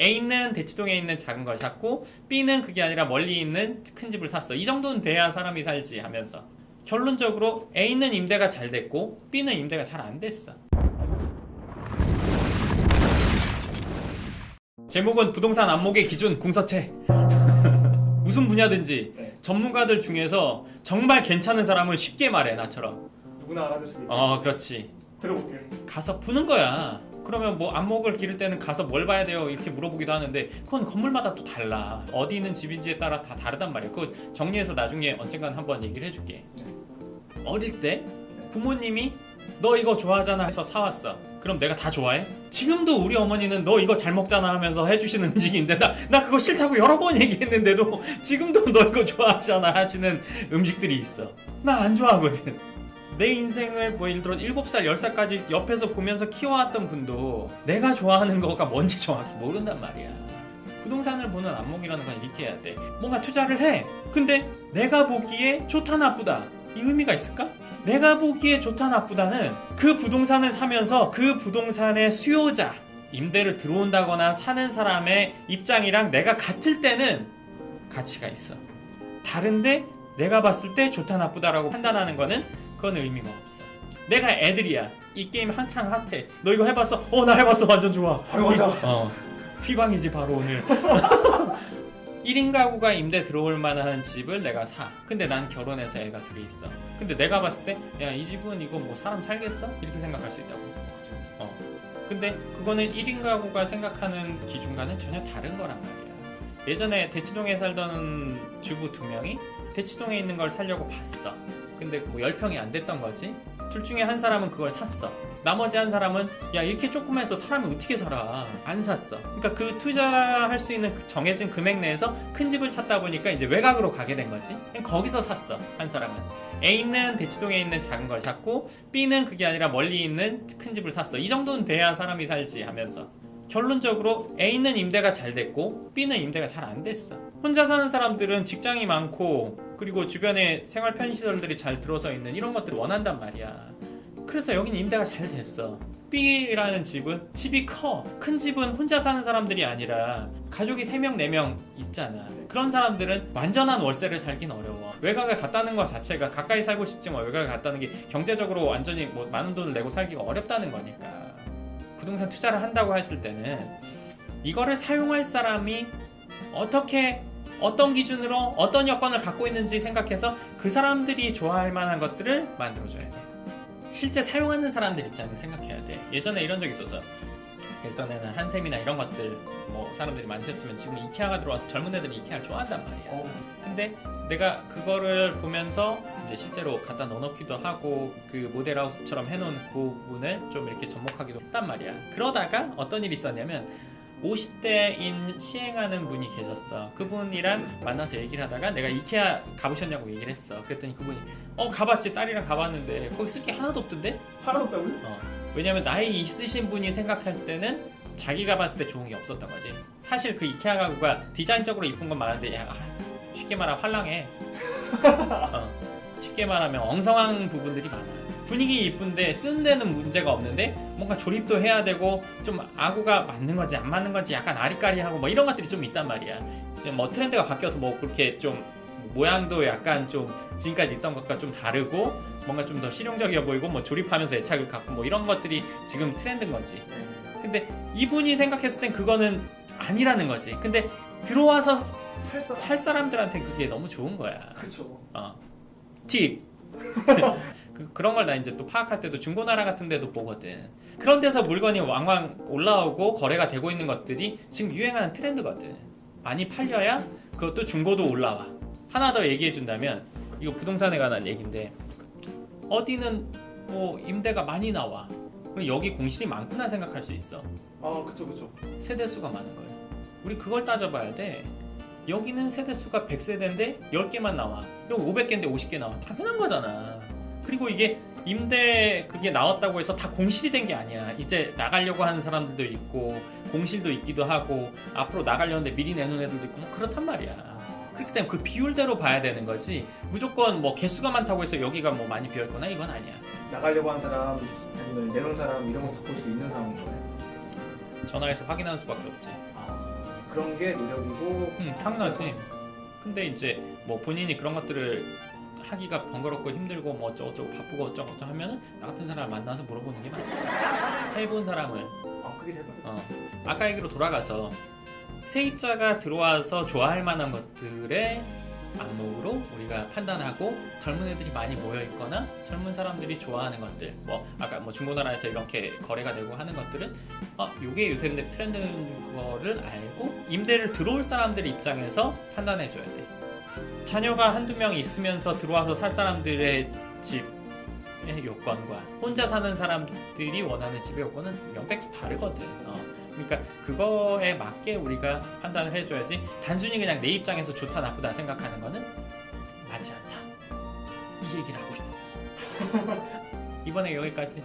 A는 대치동에 있는 작은 걸 샀고 B는 그게 아니라 멀리 있는 큰 집을 샀어. 이 정도는 돼야 사람이 살지 하면서 결론적으로 A는 임대가 잘 됐고 B는 임대가 잘 안 됐어. 제목은 부동산 안목의 기준 공서체. 무슨 분야든지 네. 전문가들 중에서 정말 괜찮은 사람은 쉽게 말해 나처럼. 누구나 알아듣으니까 어 그렇지. 들어볼게요. 가서 보는 거야. 그러면 뭐 안목을 기를 때는 가서 뭘 봐야 돼요 이렇게 물어보기도 하는데 그건 건물마다 또 달라. 어디 있는 집인지에 따라 다 다르단 말이야. 그거 정리해서 나중에 언젠간 한번 얘기를 해줄게. 어릴 때 부모님이 너 이거 좋아하잖아 해서 사왔어. 그럼 내가 다 좋아해? 지금도 우리 어머니는 너 이거 잘 먹잖아 하면서 해주시는 음식인데 나, 나 그거 싫다고 여러 번 얘기했는데도 지금도 너 이거 좋아하잖아 하시는 음식들이 있어. 나 안 좋아하거든. 내 인생을 뭐 예를 들어 7살, 10살까지 옆에서 보면서 키워왔던 분도 내가 좋아하는 거가 뭔지 정확히 모른단 말이야. 부동산을 보는 안목이라는 건 이렇게 해야 돼. 뭔가 투자를 해. 근데 내가 보기에 좋다 나쁘다. 이 의미가 있을까? 내가 보기에 좋다 나쁘다는 그 부동산을 사면서 그 부동산의 수요자, 임대를 들어온다거나 사는 사람의 입장이랑 내가 같을 때는 가치가 있어. 다른데 내가 봤을 때 좋다 나쁘다라고 판단하는 거는 그건 의미가 없어. 내가 애들이야. 이 게임 한창 핫해. 너 이거 해봤어? 어, 나 해봤어. 완전 좋아. 바로 가자. 어. 휘방이지 바로 오늘. 1인 가구가 임대 들어올 만한 집을 내가 사. 근데 난 결혼해서 애가 둘이 있어. 근데 내가 봤을 때, 야, 이 집은 이거 뭐 사람 살겠어? 이렇게 생각할 수 있다고. 어. 근데 그거는 1인 가구가 생각하는 기준과는 전혀 다른 거란 말이야. 예전에 대치동에 살던 주부 두 명이 대치동에 있는 걸 살려고 봤어. 근데 뭐 10평이 안 됐던 거지. 둘 중에 한 사람은 그걸 샀어. 나머지 한 사람은 야 이렇게 조그매서 사람이 어떻게 살아? 안 샀어. 그러니까 그 투자할 수 있는 그 정해진 금액 내에서 큰 집을 찾다 보니까 이제 외곽으로 가게 된 거지. 거기서 샀어 한 사람은. A는 대치동에 있는 작은 걸 샀고 B는 그게 아니라 멀리 있는 큰 집을 샀어. 이 정도는 돼야 사람이 살지 하면서 결론적으로 A는 임대가 잘 됐고 B는 임대가 잘 안 됐어 혼자 사는 사람들은 직장이 많고 그리고 주변에 생활 편의시설들이 잘 들어서 있는 이런 것들을 원한단 말이야 그래서 여기는 임대가 잘 됐어. B라는 집은 집이 커. 큰 집은 혼자 사는 사람들이 아니라 가족이 3명, 4명 있잖아. 그런 사람들은 완전한 월세를 살긴 어려워. 외곽에 갔다는 것 자체가 가까이 살고 싶지만 외곽에 갔다는 게 경제적으로 완전히 뭐 많은 돈을 내고 살기가 어렵다는 거니까. 부동산 투자를 한다고 했을 때는 이거를 사용할 사람이 어떻게 어떤 기준으로 어떤 여건을 갖고 있는지 생각해서 그 사람들이 좋아할 만한 것들을 만들어줘야 돼. 실제 사용하는 사람들 입장을 생각해야 돼. 예전에 이런 적이 있어서 예전에는 한샘이나 이런 것들 뭐 사람들이 많이 썼지만 지금 이케아가 들어와서 젊은 애들이 이케아를 좋아한단 말이야. 어, 근데 내가 그거를 보면서 이제 실제로 갖다 넣어놓기도 하고 그 모델하우스처럼 해놓은 그 부분을 좀 이렇게 접목하기도 했단 말이야. 그러다가 어떤 일이 있었냐면 50대인 시행하는 분이 계셨어. 그분이랑 만나서 얘기를 하다가 내가 이케아 가보셨냐고 얘기를 했어. 그랬더니 그분이 어 가봤지 딸이랑 가봤는데 거기 쓸 게 하나도 없던데? 하나도 없다고요? 어. 왜냐면 나이 있으신 분이 생각할 때는 자기가 봤을 때 좋은 게 없었던 거지. 사실 그 이케아 가구가 디자인적으로 이쁜 건 많은데 야, 쉽게 말하면 활랑해. 어. 쉽게 말하면 엉성한 부분들이 많아. 분위기 이쁜데 쓰는 데는 문제가 없는데 뭔가 조립도 해야 되고 좀 아구가 맞는 건지 안 맞는 건지 약간 아리까리하고 뭐 이런 것들이 좀 있단 말이야. 이제 뭐 트렌드가 바뀌어서 뭐 그렇게 좀 모양도 약간 좀 지금까지 있던 것과 좀 다르고 뭔가 좀 더 실용적이어 보이고 뭐 조립하면서 애착을 갖고 뭐 이런 것들이 지금 트렌드인 거지. 네. 근데 이분이 생각했을 땐 그거는 아니라는 거지. 근데 들어와서 살사. 살 사람들한테 그게 너무 좋은 거야. 그쵸. 어. 팁. 그, 그런 걸 나 이제 또 파악할 때도 중고나라 같은 데도 보거든. 그런 데서 물건이 왕왕 올라오고 거래가 되고 있는 것들이 지금 유행하는 트렌드거든. 많이 팔려야 그것도 중고도 올라와. 하나 더 얘기해 준다면 이거 부동산에 관한 얘기인데 어디는 뭐 임대가 많이 나와. 그럼 여기 공실이 많구나 생각할 수 있어. 아, 그쵸, 그쵸. 세대 수가 많은 거예요. 우리 그걸 따져봐야 돼. 여기는 세대 수가 100세대인데 10개만 나와. 여기 500개인데 50개 나와. 당연한 거잖아. 그리고 이게 임대 그게 나왔다고 해서 다 공실이 된 게 아니야. 이제 나가려고 하는 사람들도 있고 공실도 있기도 하고 앞으로 나가려는데 미리 내놓은 애들도 있고 뭐 그렇단 말이야. 그렇기 때문에 그 비율대로 봐야 되는 거지. 무조건 뭐 개수가 많다고 해서 여기가 뭐 많이 비어 있거나 이건 아니야. 나가려고 한 사람, 아니면 내놓은 사람 이런 거 바꿀 수 있는 상황인 거예요? 전화해서 확인하는 수밖에 없지. 아, 그런 게 노력이고 음, 당연하지. 근데 이제 뭐 본인이 그런 것들을 하기가 번거롭고 힘들고 뭐 어쩌고저쩌고 바쁘고 어쩌고저쩌고 하면은 나 같은 사람을 만나서 물어보는 게 맞지. 해본 사람을 아 그게 제일 빠르 어. 아까 얘기로 돌아가서 세입자가 들어와서 좋아할 만한 것들의 안목으로 우리가 판단하고 젊은 애들이 많이 모여 있거나 젊은 사람들이 좋아하는 것들 뭐 아까 뭐 중고나라에서 이렇게 거래가 되고 하는 것들은 어 요게 요새 트렌드인 거를 알고 임대를 들어올 사람들 입장에서 판단해 줘야 돼 자녀가 한두 명 있으면서 들어와서 살 사람들의 집의 요건과 혼자 사는 사람들이 원하는 집의 요건은 명백히 다르거든 어. 그러니까 그거에 맞게 우리가 판단을 해줘야지 단순히 그냥 내 입장에서 좋다 나쁘다 생각하는 거는 맞지 않다. 이 얘기를 하고 싶었어. 이번에 여기까지